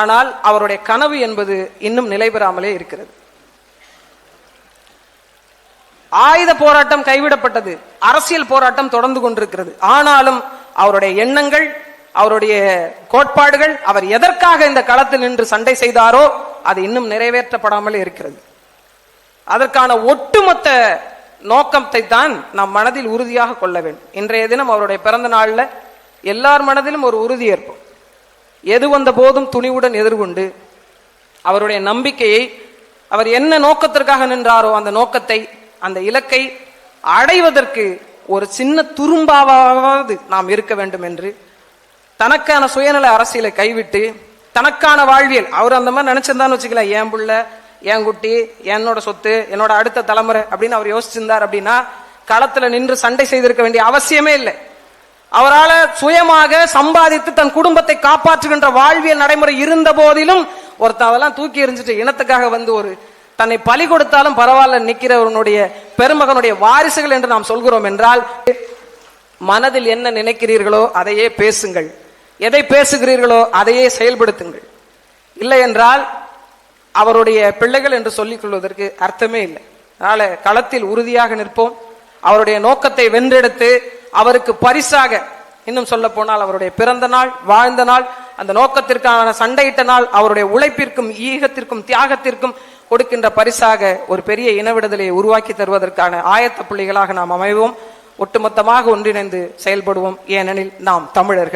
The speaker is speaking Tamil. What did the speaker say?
ஆனால் அவருடைய கனவு என்பது இன்னும் நிலைபெறாமலே இருக்கிறது. ஆயுத போராட்டம் கைவிடப்பட்டது. அரசியல் போராட்டம் தொடர்ந்து கொண்டிருக்கிறது. ஆனாலும் அவருடைய எண்ணங்கள் அவருடைய கோட்பாடுகள் அவர் எதற்காக இந்த களத்தில் நின்று சண்டை செய்தாரோ அது இன்னும் நிறைவேற்றப்படாமலே இருக்கிறது. அதற்கான ஒட்டுமொத்த நோக்கத்தை தான் நாம் மனதில் உறுதியாக கொள்ள வேண்டும். இன்றைய தினம் அவருடைய பிறந்த நாள்ல எல்லார் மனதிலும் ஒரு உறுதி எது வந்த போதும் துணிவுடன் எதிர்கொண்டு அவருடைய நம்பிக்கையை அவர் என்ன நோக்கத்திற்காக நின்றாரோ அந்த நோக்கத்தை அந்த இலக்கை அடைவதற்கு ஒரு சின்ன துரும்பாவது நாம் இருக்க வேண்டும் என்று தனக்கான சுயநல அரசியலை கைவிட்டு தனக்கான வாழ்வியல். அவர் அந்த மாதிரி நினைச்சிருந்தான்னு வச்சுக்கலாம் என் புள்ள? என் குட்டி? என்னோட சொத்து? என்னோட அடுத்த தலைமுறை? அப்படின்னு அவர் யோசிச்சிருந்தார் அப்படின்னா களத்துல நின்று சண்டை செய்திருக்க வேண்டிய அவசியமே இல்லை. அவரால் சுயமாக சம்பாதித்து தன் குடும்பத்தை காப்பாற்றுகின்ற வாழ்வியல் நடைமுறை இருந்த போதிலும் ஒருத்தன் அதெல்லாம் தூக்கி எறிஞ்சிட்டு இனத்துக்காக வந்து ஒரு தன்னை பலி கொடுத்தாலும் பரவாயில்ல நிற்கிறவனுடைய பெருமகனுடைய வாரிசுகள் என்று நாம் சொல்கிறோம் என்றால் மனதில் என்ன நினைக்கிறீர்களோ அதையே பேசுங்கள். எதை பேசுகிறீர்களோ அதையே செயல்படுத்துங்கள். இல்லை என்றால் அவருடைய பிள்ளைகள் என்று சொல்லிக் கொள்வதற்கு அர்த்தமே இல்லை. அதனால களத்தில் உறுதியாக நிற்போம். அவருடைய நோக்கத்தை வென்றெடுத்து அவருக்கு பரிசாக இன்னும் சொல்ல போனால் அவருடைய பிறந்த நாள் வாழ்ந்த நாள் அந்த நோக்கத்திற்கான சண்டையிட்ட நாள் அவருடைய உழைப்பிற்கும் ஈகத்திற்கும் தியாகத்திற்கும் கொடுக்கின்ற பரிசாக ஒரு பெரிய இனவிடுதலையை உருவாக்கி தருவதற்கான ஆயத்த புள்ளிகளாக நாம் அமைவோம். ஒட்டுமொத்தமாக ஒன்றிணைந்து செயல்படுவோம். ஏனெனில் நாம் தமிழர்கள்.